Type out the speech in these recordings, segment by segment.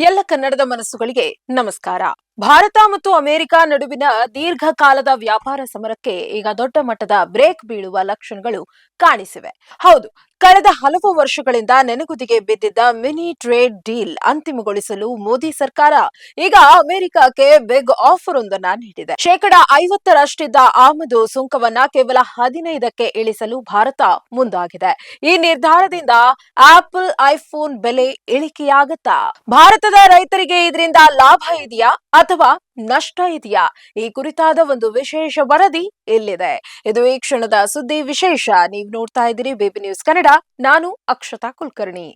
ಎಲ್ಲ ಕನ್ನಡದ ಮನಸ್ಸುಗಳಿಗೆ ನಮಸ್ಕಾರ. ಭಾರತ ಮತ್ತು ಅಮೆರಿಕ ನಡುವಿನ ದೀರ್ಘಕಾಲದ ವ್ಯಾಪಾರ ಸಮರಕ್ಕೆ ಈಗ ದೊಡ್ಡ ಮಟ್ಟದ ಬ್ರೇಕ್ ಬೀಳುವ ಲಕ್ಷಣಗಳು ಕಾಣಿಸಿವೆ. ಹೌದು, ಕಳೆದ ಹಲವು ವರ್ಷಗಳಿಂದ ನೆನೆಗುದಿಗೆ ಬಿದ್ದಿದ್ದ ಮಿನಿ ಟ್ರೇಡ್ ಡೀಲ್ ಅಂತಿಮಗೊಳಿಸಲು ಮೋದಿ ಸರ್ಕಾರ ಈಗ ಅಮೆರಿಕಕ್ಕೆ ಬಿಗ್ ಆಫರ್ ಒಂದನ್ನ ನೀಡಿದೆ. ಶೇಕಡ ಐವತ್ತರಷ್ಟಿದ್ದ ಆಮದು ಸುಂಕವನ್ನ ಕೇವಲ ಹದಿನೈದಕ್ಕೆ ಇಳಿಸಲು ಭಾರತ ಮುಂದಾಗಿದೆ. ಈ ನಿರ್ಧಾರದಿಂದ ಆಪಲ್ ಐಫೋನ್ ಬೆಲೆ ಇಳಿಕೆಯಾಗತ್ತಾ? ಭಾರತದ ರೈತರಿಗೆ ಇದರಿಂದ ಲಾಭ ಇದೆಯಾ ಅಥವಾ ನಷ್ಟ ಇದೆಯಾ? ಈ ಕುರಿತಾದ ಒಂದು ವಿಶೇಷ ವರದಿ ಇಲ್ಲಿದೆ. ಇದು ಈ ಕ್ಷಣದ ಸುದ್ದಿ ವಿಶೇಷ. ನೀವು ನೋಡ್ತಾ ಇದ್ದೀರಿ ಬೇಬಿ ನ್ಯೂಸ್ ಕನ್ನಡ. ನಾನು ಅಕ್ಷತಾ ಕುಲಕರ್ಣಿ.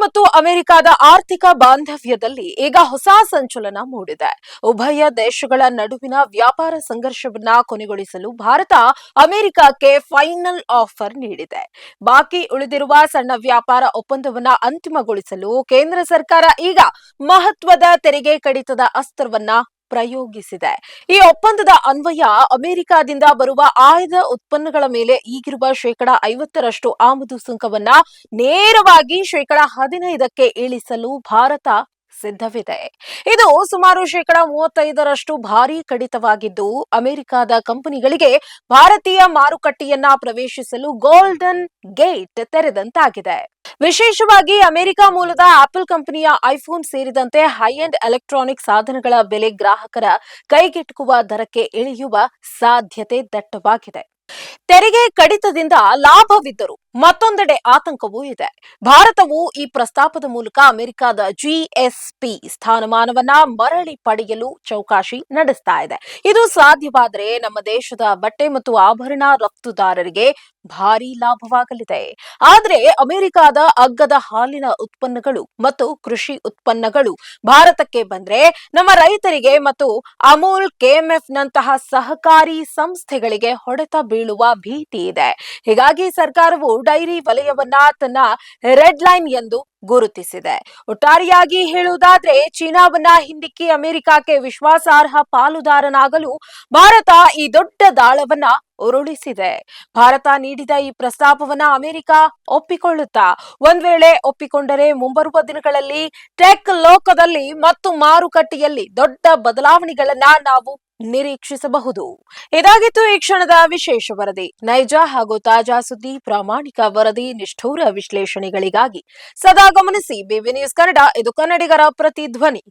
ಮತ್ತು ಅಮೆರಿಕದ ಆರ್ಥಿಕ ಬಾಂಧವ್ಯದಲ್ಲಿ ಈಗ ಹೊಸ ಸಂಚಲನ ಮೂಡಿದೆ. ಉಭಯ ದೇಶಗಳ ನಡುವಿನ ವ್ಯಾಪಾರ ಸಂಘರ್ಷವನ್ನ ಕೊನೆಗೊಳಿಸಲು ಭಾರತ ಅಮೆರಿಕಕ್ಕೆ ಫೈನಲ್ ಆಫರ್ ನೀಡಿದೆ. ಬಾಕಿ ಉಳಿದಿರುವ ಸಣ್ಣ ವ್ಯಾಪಾರ ಒಪ್ಪಂದವನ್ನ ಅಂತಿಮಗೊಳಿಸಲು ಕೇಂದ್ರ ಸರ್ಕಾರ ಈಗ ಮಹತ್ವದ ತೆರಿಗೆ ಕಡಿತದ ಅಸ್ತ್ರವನ್ನ ಪ್ರಯೋಗಿಸಿದೆ. ಈ ಒಪ್ಪಂದದ ಅನ್ವಯ ಅಮೆರಿಕದಿಂದ ಬರುವ ಆಯ್ದ ಉತ್ಪನ್ನಗಳ ಮೇಲೆ ಈಗಿರುವ ಶೇಕಡ ಐವತ್ತರಷ್ಟು ಆಮದು ಸುಂಕವನ್ನ ನೇರವಾಗಿ ಶೇಕಡ ಹದಿನೈದಕ್ಕೆ ಇಳಿಸಲು ಭಾರತ ಸಿದ್ಧವಿದೆ. ಇದು ಸುಮಾರು ಶೇಕಡ ಮೂವತ್ತೈದರಷ್ಟು ಭಾರಿ ಕಡಿತವಾಗಿದ್ದು, ಅಮೆರಿಕದ ಕಂಪನಿಗಳಿಗೆ ಭಾರತೀಯ ಮಾರುಕಟ್ಟೆಯನ್ನ ಪ್ರವೇಶಿಸಲು ಗೋಲ್ಡನ್ ಗೇಟ್ ತೆರೆದಂತಾಗಿದೆ. ವಿಶೇಷವಾಗಿ ಅಮೆರಿಕ ಮೂಲದ ಆಪಲ್ ಕಂಪನಿಯ ಐಫೋನ್ ಸೇರಿದಂತೆ ಹೈ ಎಂಡ್ ಎಲೆಕ್ಟ್ರಾನಿಕ್ ಸಾಧನಗಳ ಬೆಲೆ ಗ್ರಾಹಕರ ಕೈಗೆಟುಕುವ ದರಕ್ಕೆ ಇಳಿಯುವ ಸಾಧ್ಯತೆ ದಟ್ಟವಾಗಿದೆ. ತೆರಿಗೆ ಕಡಿತದಿಂದ ಲಾಭವಿದ್ದರೂ ಮತ್ತೊಂದೆಡೆ ಆತಂಕವೂ ಇದೆ. ಭಾರತವು ಈ ಪ್ರಸ್ತಾಪದ ಮೂಲಕ ಅಮೆರಿಕದ ಜಿಎಸ್ಪಿ ಸ್ಥಾನಮಾನವನ್ನ ಮರಳಿ ಪಡೆಯಲು ಚೌಕಾಶಿ ನಡೆಸ್ತಾ ಇದೆ. ಇದು ಸಾಧ್ಯವಾದರೆ ನಮ್ಮ ದೇಶದ ಬಟ್ಟೆ ಮತ್ತು ಆಭರಣ ರಫ್ತುದಾರರಿಗೆ ಭಾರಿ ಲಾಭವಾಗಲಿದೆ. ಆದರೆ ಅಮೆರಿಕದ ಅಗ್ಗದ ಹಾಲಿನ ಉತ್ಪನ್ನಗಳು ಮತ್ತು ಕೃಷಿ ಉತ್ಪನ್ನಗಳು ಭಾರತಕ್ಕೆ ಬಂದ್ರೆ ನಮ್ಮ ರೈತರಿಗೆ ಮತ್ತು ಅಮೂಲ್ ಕೆಎಂಎಫ್ ನಂತಹ ಸಹಕಾರಿ ಸಂಸ್ಥೆಗಳಿಗೆ ಹೊಡೆತ ಬೀಳುವ ಭೀತಿ ಇದೆ. ಹೀಗಾಗಿ ಸರ್ಕಾರವು ಡೈರಿ ವಲಯವನ್ನ ತನ್ನ ರೆಡ್ ಲೈನ್ ಎಂದು ಗುರುತಿಸಿದೆ. ಒಟ್ಟಾರೆಯಾಗಿ ಹೇಳುವುದಾದ್ರೆ, ಚೀನಾವನ್ನ ಹಿಂದಿಕ್ಕಿ ಅಮೆರಿಕಕ್ಕೆ ವಿಶ್ವಾಸಾರ್ಹ ಪಾಲುದಾರನಾಗಲು ಭಾರತ ಈ ದೊಡ್ಡ ದಾಳವನ್ನ ಉರುಳಿಸಿದೆ. ಭಾರತ ನೀಡಿದ ಈ ಪ್ರಸ್ತಾಪವನ್ನ ಅಮೆರಿಕ ಒಪ್ಪಿಕೊಳ್ಳುತ್ತಾ, ಒಂದ್ ವೇಳೆ ಒಪ್ಪಿಕೊಂಡರೆ ಮುಂಬರುವ ದಿನಗಳಲ್ಲಿ ಟೆಕ್ ಲೋಕದಲ್ಲಿ ಮತ್ತು ಮಾರುಕಟ್ಟೆಯಲ್ಲಿ ದೊಡ್ಡ ಬದಲಾವಣೆಗಳನ್ನ ನಾವು ನಿರೀಕ್ಷಿಸಬಹುದು. ಇದಾಗಿತ್ತು ಈ ಕ್ಷಣದ ವಿಶೇಷ ವರದಿ. ನೈಜ ಹಾಗೂ ತಾಜಾ ಸುದ್ದಿ, ಪ್ರಾಮಾಣಿಕ ವರದಿ, ನಿಷ್ಠೂರ ವಿಶ್ಲೇಷಣೆಗಳಿಗಾಗಿ ಸದಾ ಗಮನಿಸಿ ಬಿವಿ ನ್ಯೂಸ್ ಕನ್ನಡ ಇದು ಕನ್ನಡಿಗರ ಪ್ರತಿಧ್ವನಿ.